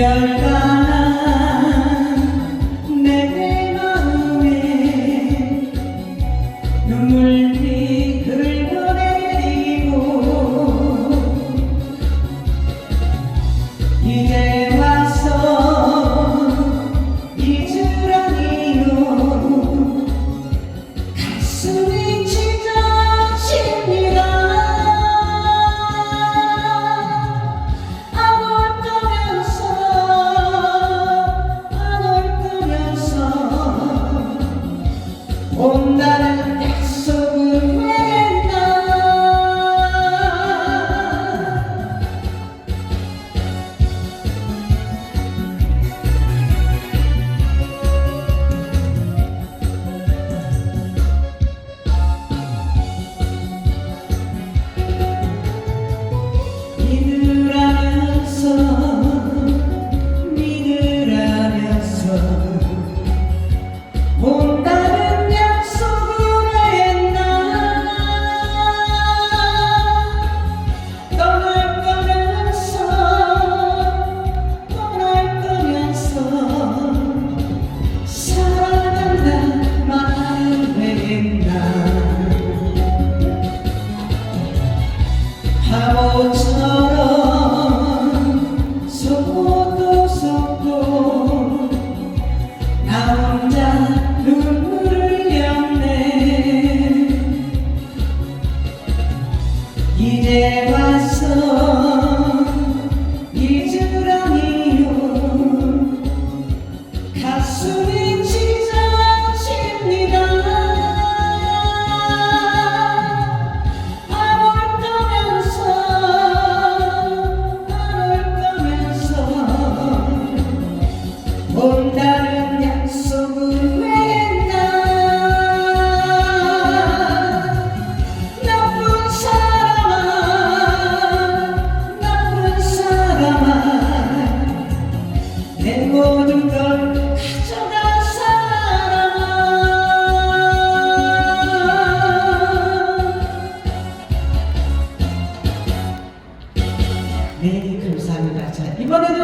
Yeah. Onda 나서 이주랑이요 가슴이 짖어집니다. 네, 감사합니다. 자, 이번에는